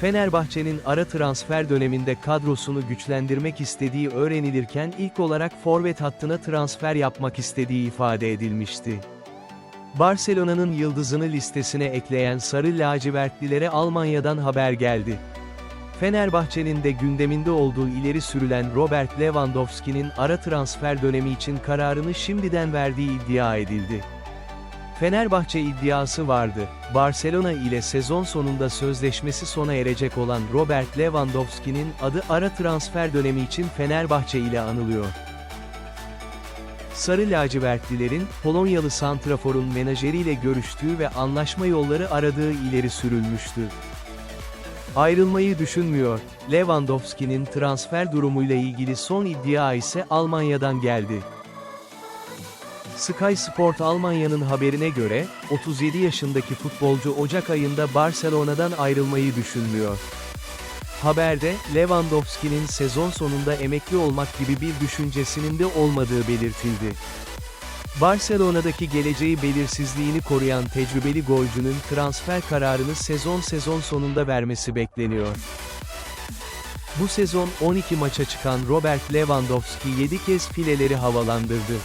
Fenerbahçe'nin ara transfer döneminde kadrosunu güçlendirmek istediği öğrenilirken ilk olarak forvet hattına transfer yapmak istediği ifade edilmişti. Barcelona'nın yıldızını listesine ekleyen Sarı lacivertlilere Almanya'dan haber geldi. Fenerbahçe'nin de gündeminde olduğu ileri sürülen Robert Lewandowski'nin ara transfer dönemi için kararını şimdiden verdiği iddia edildi. Fenerbahçe iddiası vardı. Barcelona ile sezon sonunda sözleşmesi sona erecek olan Robert Lewandowski'nin adı ara transfer dönemi için Fenerbahçe ile anılıyor. Sarı lacivertlilerin, Polonyalı santraforun menajeriyle görüştüğü ve anlaşma yolları aradığı ileri sürülmüştü. Ayrılmayı düşünmüyor. Lewandowski'nin transfer durumuyla ilgili son iddia ise Almanya'dan geldi. Sky Sport Almanya'nın haberine göre, 37 yaşındaki futbolcu Ocak ayında Barcelona'dan ayrılmayı düşünmüyor. Haberde, Lewandowski'nin sezon sonunda emekli olmak gibi bir düşüncesinin de olmadığı belirtildi. Barcelona'daki geleceği belirsizliğini koruyan tecrübeli golcünün transfer kararını sezon sezon sonunda vermesi bekleniyor. Bu sezon 12 maça çıkan Robert Lewandowski 7 kez fileleri havalandırdı.